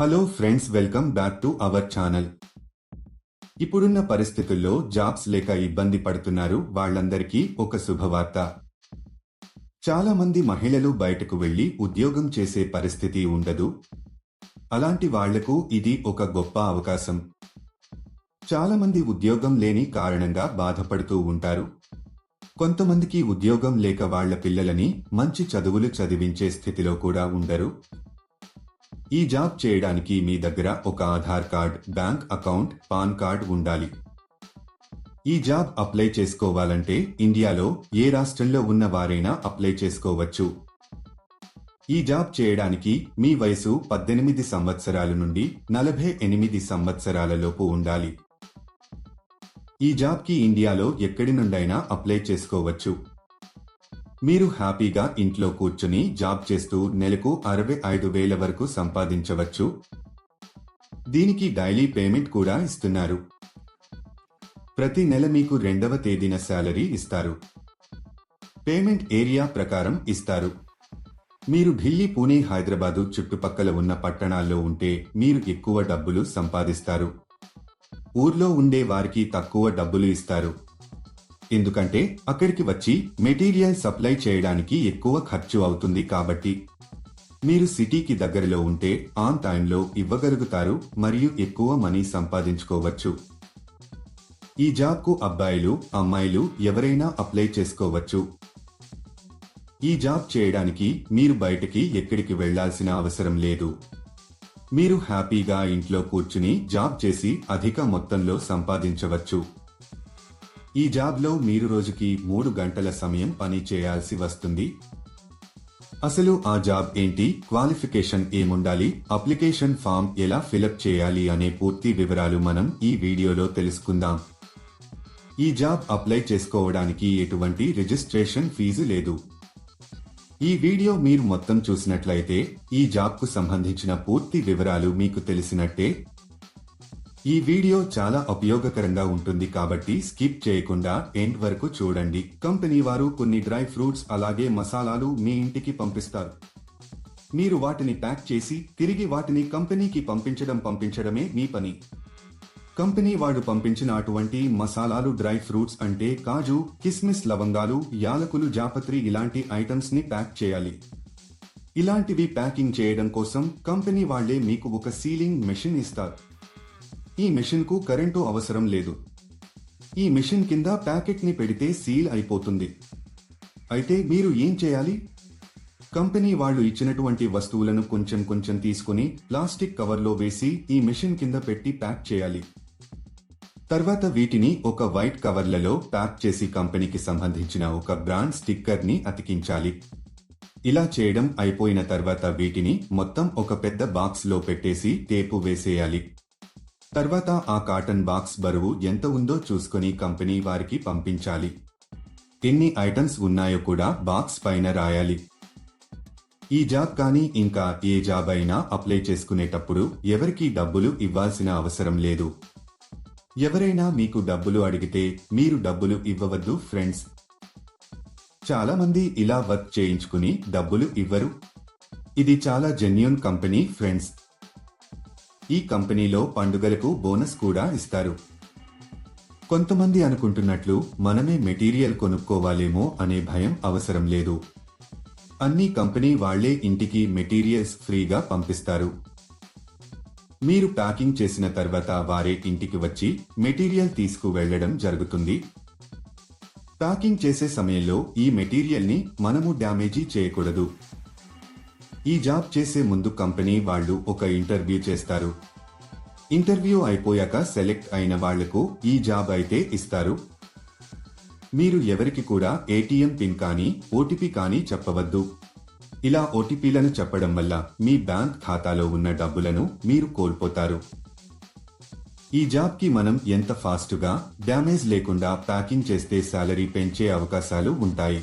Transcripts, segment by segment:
Hello friends welcome back to our channel ఇప్పుడున్న పరిస్థితుల్లో jobs లేక ఇబ్బంది పడుతున్నారు వాళ్ళందరికీ ఒక శుభవార్త. చాలా మంది మహిళలు బయటకు వెళ్ళి ఉద్యోగం చేసే పరిస్థితి ఉండదు. అలాంటి వాళ్ళకు ఇది ఒక గొప్ప అవకాశం. చాలా మంది ఉద్యోగం లేని కారణంగా బాధపడుతూ ఉంటారు. కొంతమందికి ఉద్యోగం లేక వాళ్ళ పిల్లలని మంచి చదువులు చదివించే స్థితిలో కూడా ఉండరు. ఈ జాబ్ చేయడానికి మీ దగ్గర ఒక Aadhaar card bank account PAN card ఉండాలి. ఈ జాబ్ అప్లై చేసుకోవాలంటే ఇండియాలో ఏ రాష్ట్రంలో ఉన్న వారైనా అప్లై చేసుకోవచ్చు. ఈ జాబ్ చేయడానికి మీ వయసు పద్దెనిమిది సంవత్సరాల నుండి నలభై ఎనిమిది సంవత్సరాలలోపు ఉండాలి. ఈ జాబ్కి ఇండియాలో ఎక్కడి నుండైనా అప్లై చేసుకోవచ్చు. మీరు హ్యాపీగా ఇంట్లో కూర్చుని జాబ్ చేస్తూ నెలకు అరవై ఐదు వేల వరకు సంపాదించవచ్చు. దీనికి డైలీ పేమెంట్ కూడా ఇస్తున్నారు. ప్రతి నెల మీకు రెండవ తేదీన శాలరీ ఇస్తారు. పేమెంట్ ఏరియా ప్రకారం ఇస్తారు. మీరు ఢిల్లీ పూణే హైదరాబాదు చుట్టుపక్కల ఉన్న పట్టణాల్లో ఉంటే మీరు ఎక్కువ డబ్బులు సంపాదిస్తారు. ఊర్లో ఉండే వారికి తక్కువ డబ్బులు ఇస్తారు. ఎందుకంటే అక్కడికి వచ్చి మెటీరియల్ సప్లై చేయడానికి ఎక్కువ ఖర్చు అవుతుంది కాబట్టి. మీరు సిటీకి దగ్గరలో ఉంటే ఆన్ టైంలో ఇవ్వగలుగుతారు మరియు ఎక్కువ మనీ సంపాదించుకోవచ్చు. ఈ జాబ్కు అబ్బాయిలు అమ్మాయిలు ఎవరైనా అప్లై చేసుకోవచ్చు. ఈ జాబ్ చేయడానికి మీరు బయటకి ఎక్కడికి వెళ్ళాల్సిన అవసరం లేదు. మీరు హ్యాపీగా ఇంట్లో కూర్చుని జాబ్ చేసి అధిక మొత్తంలో సంపాదించవచ్చు. ఈ జాబ్లో మీరు రోజుకి మూడు గంటల సమయం పని చేయాల్సి వస్తుంది. అసలు ఆ జాబ్ ఏంటి? క్వాలిఫికేషన్ ఏముండాలి? అప్లికేషన్ ఫామ్ ఎలా ఫిలప్ చేయాలి అనే పూర్తి వివరాలు మనం ఈ వీడియోలో తెలుసుకుందాం. ఈ జాబ్ అప్లై చేసుకోవడానికి ఎటువంటి రిజిస్ట్రేషన్ ఫీజు లేదు. ఈ వీడియో మీరు మొత్తం చూసినట్లయితే ఈ జాబ్కు సంబంధించిన పూర్తి వివరాలు మీకు తెలిసినట్టే ఈ వీడియో చాలా ఉపయోగకరంగా ఉంటుంది కాబట్టి స్కిప్ చేయకుండా ఎండ్ వరకు చూడండి. కంపెనీ వారు కొన్ని డ్రై ఫ్రూట్స్ అలాగే మసాలాలు మీ ఇంటికి పంపిస్తారు. మీరు వాటిని ప్యాక్ చేసి తిరిగి వాటిని కంపెనీకి పంపించడం పంపించడమే మీ పని. కంపెనీ వాడు పంపించిన అటువంటి మసాలాలు డ్రై ఫ్రూట్స్ అంటే కాజు కిస్మిస్ లవంగాలు యాలకులు జాపత్రి ఇలాంటి ఐటమ్స్ని ప్యాక్ చేయాలి. ఇలాంటివి ప్యాకింగ్ చేయడం కోసం కంపెనీ వాళ్ళే మీకు ఒక సీలింగ్ మెషిన్ ఇస్తారు. ఈ మిషన్కు కరెంటు అవసరం లేదు. ఈ మెషిన్ కింద ప్యాకెట్ని పెడితే సీల్ అయిపోతుంది. అయితే మీరు ఏం చేయాలి? కంపెనీ వాళ్ళు ఇచ్చినటువంటి వస్తువులను కొంచెం కొంచెం తీసుకుని ప్లాస్టిక్ కవర్లో వేసి ఈ మెషిన్ కింద పెట్టి ప్యాక్ చేయాలి. తర్వాత వీటిని ఒక వైట్ కవర్లలో ప్యాక్ చేసి కంపెనీకి సంబంధించిన ఒక బ్రాండ్ స్టిక్కర్ని అతికించాలి. ఇలా చేయడం అయిపోయిన తర్వాత వీటిని మొత్తం ఒక పెద్ద బాక్స్లో పెట్టేసి టేపు వేసేయాలి. తర్వాత ఆ కాటన్ బాక్స్ బరువు ఎంత ఉందో చూసుకుని కంపెనీ వారికి పంపించాలి. ఎన్ని ఐటమ్స్ ఉన్నాయో కూడా బాక్స్ పైన రాయాలి. ఈ జాబ్ కానీ ఇంకా ఏ జాబ్ అయినా అప్లై చేసుకునేటప్పుడు ఎవరికీ డబ్బులు ఇవ్వాల్సిన అవసరం లేదు. ఎవరైనా మీకు డబ్బులు అడిగితే మీరు డబ్బులు ఇవ్వవద్దు ఫ్రెండ్స్. చాలా మంది ఇలా వర్క్ చేయించుకుని డబ్బులు ఇవ్వరు. ఇది చాలా జెన్యున్ కంపెనీ ఫ్రెండ్స్. ఈ కంపెనీలో పండుగలకు బోనస్ కూడా ఇస్తారు. కొంతమంది అనుకుంటున్నట్లు మనమే మెటీరియల్ కొనుక్కోవాలేమో అనే భయం అవసరం లేదు. అన్ని కంపెనీ వాళ్ళే ఇంటికి మెటీరియల్స్ ఫ్రీగా పంపిస్తారు. మీరు ప్యాకింగ్ చేసిన తర్వాత వారే ఇంటికి వచ్చి మెటీరియల్ తీసుకు వెళ్ళడం జరుగుతుంది. ప్యాకింగ్ చేసే సమయంలో ఈ మెటీరియల్ని మనము డ్యామేజీ చేయకూడదు. ఈ జాబ్ చేసే ముందు కంపెనీ వాళ్ళు ఒక ఇంటర్వ్యూ చేస్తారు. ఇంటర్వ్యూ అయిపోయాక సెలెక్ట్ అయిన వాళ్ళకు ఈ జాబ్ అయితే ఇస్తారు. మీరు ఎవరికి కూడా ఏటీఎం పిన్ కానీ ఓటీపీ కానీ చెప్పవద్దు. ఇలా ఓటీపీలను చెప్పడం వల్ల మీ బ్యాంక్ ఖాతాలో ఉన్న డబ్బులను మీరు కోల్పోతారు. ఈ జాబ్కి మనం ఎంత ఫాస్ట్గా డ్యామేజ్ లేకుండా ప్యాకింగ్ చేస్తే శాలరీ పెంచే అవకాశాలు ఉంటాయి.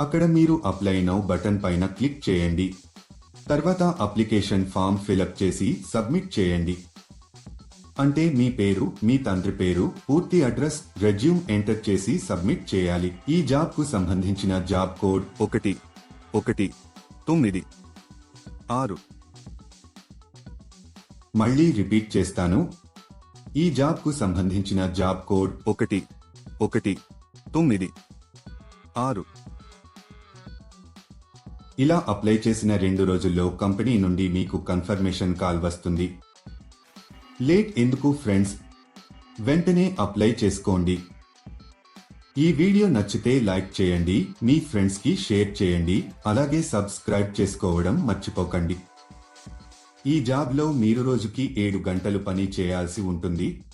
అక్కడ మీరు అప్లై నౌ బటన్ పైన క్లిక్ చేయండి. తర్వాత అప్లికేషన్ ఫామ్ ఫిలప్ చేసి సబ్మిట్ చేయండి. అంటే మీ పేరు మీ తండ్రి పేరు పూర్తి అడ్రస్ రెజ్యూమ్ ఎంటర్ చేసి సబ్మిట్ చేయాలి. ఈ జాబ్కు సంబంధించిన జాబ్ కోడ్ ఒకటి ఒకటి తొమ్మిది ఆరు. మళ్ళీ రిపీట్ చేస్తాను. ఈ జాబ్కు సంబంధించిన జాబ్ కోడ్ ఒకటి ఒకటి తొమ్మిది ఆరు. ఇలా అప్లై చేసిన రెండు రోజుల్లో కంపెనీ నుండి మీకు కన్ఫర్మేషన్ కాల్ వస్తుంది. లేట్ ఎందుకు ఫ్రెండ్స్? వెంటనే అప్లై చేసుకోండి. ఈ వీడియో నచ్చితే లైక్ చేయండి మీ ఫ్రెండ్స్కి షేర్ చేయండి అలాగే సబ్స్క్రైబ్ చేసుకోవడం మర్చిపోకండి. ఈ జాబ్లో మీరు రోజుకి ఏడు గంటలు పని చేయాల్సి ఉంటుంది.